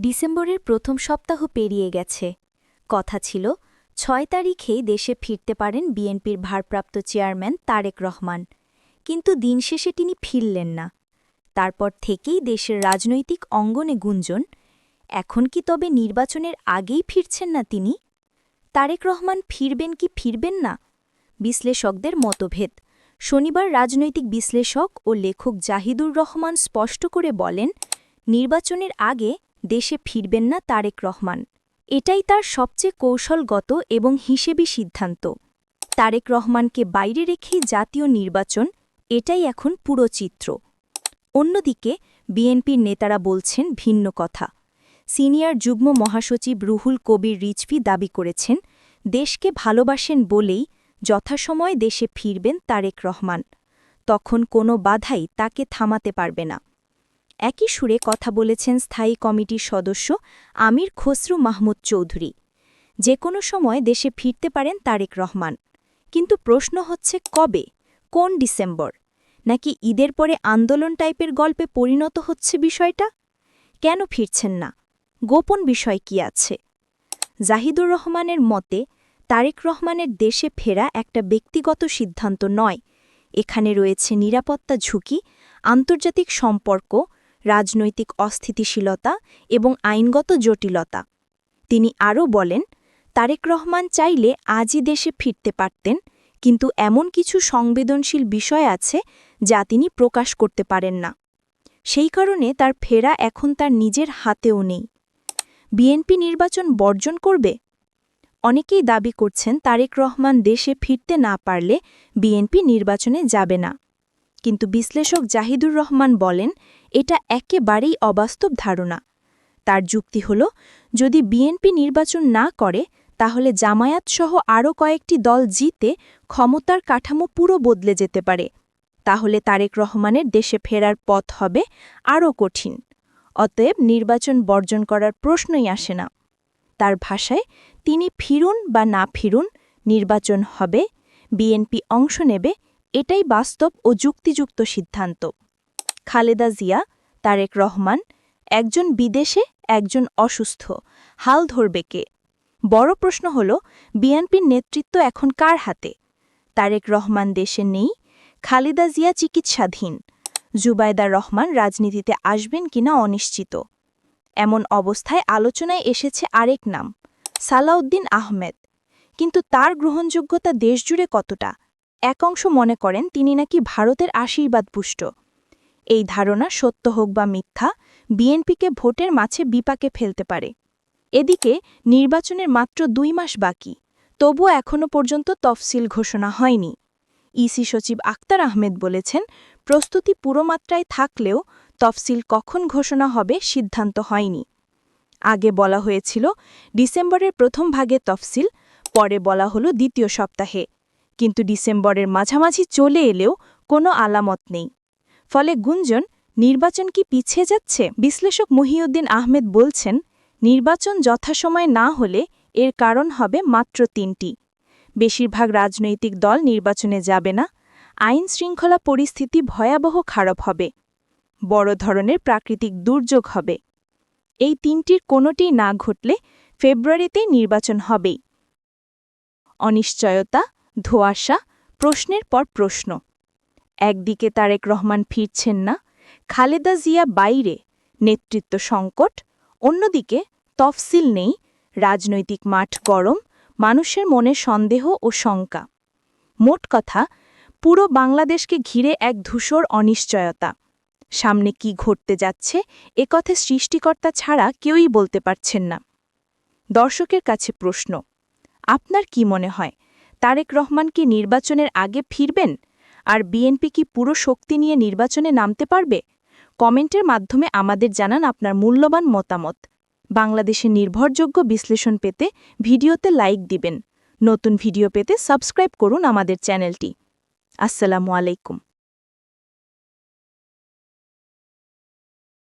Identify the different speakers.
Speaker 1: ডিসেম্বরের প্রথম সপ্তাহ পেরিয়ে গেছে। কথা ছিল, ছয় তারিখেই দেশে ফিরতে পারেন বিএনপির ভারপ্রাপ্ত চেয়ারম্যান তারেক রহমান। কিন্তু দিন শেষে তিনি ফিরলেন না। তারপর থেকেই দেশের রাজনৈতিক অঙ্গনে গুঞ্জন, এখন কি তবে নির্বাচনের আগেই ফিরছেন না তিনি? তারেক রহমান ফিরবেন কি ফিরবেন না? বিশ্লেষকদের মতভেদ। শনিবার রাজনৈতিক বিশ্লেষক ও লেখক জাহিদুর রহমান স্পষ্ট করে বলেন, নির্বাচনের আগে দেশে ফিরবেন না তারেক রহমান। এটাই তার সবচেয়ে কৌশলগত এবং হিসেবি সিদ্ধান্ত। তারেক রহমানকে বাইরে রেখেই জাতীয় নির্বাচন, এটাই এখন পুরো চিত্র। অন্যদিকে, বিএনপির নেতারা বলছেন ভিন্ন কথা। সিনিয়র যুগ্ম মহাসচিব রুহুল কবির রিজভি দাবি করেছেন, দেশকে ভালোবাসেন বলেই যথাসময় দেশে ফিরবেন তারেক রহমান। তখন কোনো বাধাই তাকে থামাতে পারবে না। একই সুরে কথা বলেছেন স্থায়ী কমিটির সদস্য আমির খসরু মাহমুদ চৌধুরী। যে কোনো সময় দেশে ফিরতে পারেন তারেক রহমান। কিন্তু প্রশ্ন হচ্ছে কবে? কোন ডিসেম্বর? নাকি ঈদের পরে আন্দোলন টাইপের গল্পে পরিণত হচ্ছে বিষয়টা? কেন ফিরছেন না? গোপন বিষয় কি আছে? জাহিদুর রহমানের মতে, তারেক রহমানের দেশে ফেরা একটা ব্যক্তিগত সিদ্ধান্ত নয়। এখানে রয়েছে নিরাপত্তা ঝুঁকি, আন্তর্জাতিক সম্পর্ক রাজনৈতিক অস্থিতিশীলতা এবং আইনগত জটিলতা। তিনি আরও বলেন, তারেক রহমান চাইলে আজই দেশে ফিরতে পারতেন, কিন্তু এমন কিছু সংবেদনশীল বিষয় আছে যা তিনি প্রকাশ করতে পারেন না। সেই কারণে তার ফেরা এখন তার নিজের হাতেও নেই। বিএনপি নির্বাচন বর্জন করবে? অনেকেই দাবি করছেন তারেক রহমান দেশে ফিরতে না পারলে বিএনপি নির্বাচনে যাবে না। কিন্তু বিশ্লেষক জাহিদুর রহমান বলেন, এটা একেবারেই অবাস্তব ধারণা। তার যুক্তি হল, যদি বিএনপি নির্বাচন না করে, তাহলে জামায়াত সহ আরও কয়েকটি দল জিতে ক্ষমতার কাঠামো পুরো বদলে যেতে পারে। তাহলে তারেক রহমানের দেশে ফেরার পথ হবে আরও কঠিন। অতএব নির্বাচন বর্জন করার প্রশ্নই আসে না। তার ভাষায়, তিনি ফিরুন বা না ফিরুন, নির্বাচন হবে, বিএনপি অংশ নেবে এটাই বাস্তব ও যুক্তিযুক্ত সিদ্ধান্ত। খালেদা জিয়া, তারেক রহমান, একজন বিদেশে, একজন অসুস্থ। হাল ধরবে কে? বড় প্রশ্ন হল, বিএনপির নেতৃত্ব এখন কার হাতে? তারেক রহমান দেশে নেই, খালেদা জিয়া চিকিৎসাধীন। জুবাইদা রহমান রাজনীতিতে আসবেন কিনা অনিশ্চিত। এমন অবস্থায় আলোচনায় এসেছে আরেক নাম, সালাউদ্দিন আহমেদ। কিন্তু তার গ্রহণযোগ্যতা দেশজুড়ে কতটা? এক অংশ মনে করেন তিনি নাকি ভারতের আশীর্বাদ পুষ্ট। এই ধারণা সত্য হোক বা মিথ্যা, বিএনপিকে ভোটের মাঝে বিপাকে ফেলতে পারে। এদিকে নির্বাচনের মাত্র দুই মাস বাকি, তবুও এখনও পর্যন্ত তফসিল ঘোষণা হয়নি। ইসি সচিব আক্তার আহমেদ বলেছেন, প্রস্তুতি পুরোমাত্রায় থাকলেও তফসিল কখন ঘোষণা হবে সিদ্ধান্ত হয়নি। আগে বলা হয়েছিল, ডিসেম্বরের প্রথম ভাগে তফসিল, পরে বলা হলো দ্বিতীয় সপ্তাহে। কিন্তু ডিসেম্বরের মাঝামাঝি চলে এলেও কোনো আলামত নেই। ফলে গুঞ্জন, নির্বাচন কি পিছিয়ে যাচ্ছে? বিশ্লেষক মহিউদ্দিন আহমেদ বলছেন, নির্বাচন যথাসময়ে না হলে এর কারণ হবে মাত্র তিনটি। বেশিরভাগ রাজনৈতিক দল নির্বাচনে যাবে না। আইন শৃঙ্খলা পরিস্থিতি ভয়াবহ খারাপ হবে। বড় ধরনের প্রাকৃতিক দুর্যোগ হবে। এই তিনটির কোনোটি না ঘটলে ফেব্রুয়ারিতেই নির্বাচন হবেই। অনিশ্চয়তা ধোয়াশা, প্রশ্নের পর প্রশ্ন। একদিকে তারেক রহমান ফিরছেন না, খালেদা জিয়া বাইরে, নেতৃত্ব সংকট, অন্যদিকে তফসিল নেই, রাজনৈতিক মাঠ গরম, মানুষের মনে সন্দেহ ও শঙ্কা। মোট কথা, পুরো বাংলাদেশকে ঘিরে এক ধূসর অনিশ্চয়তা। সামনে কি ঘটতে যাচ্ছে একথে সৃষ্টিকর্তা ছাড়া কেউই বলতে পারছেন না। দর্শকের কাছে প্রশ্ন, আপনার কি মনে হয় তারেক রহমান কি নির্বাচনের আগে ফিরবেন? আর বিএনপি কি পুরো শক্তি নিয়ে নির্বাচনে নামতে পারবে? কমেন্টের মাধ্যমে আমাদের জানান আপনার মূল্যবান মতামত। বাংলাদেশের নির্ভরযোগ্য বিশ্লেষণ পেতে ভিডিওতে লাইক দিবেন। নতুন ভিডিও পেতে সাবস্ক্রাইব করুন আমাদের চ্যানেলটি। আসসালামু আলাইকুম।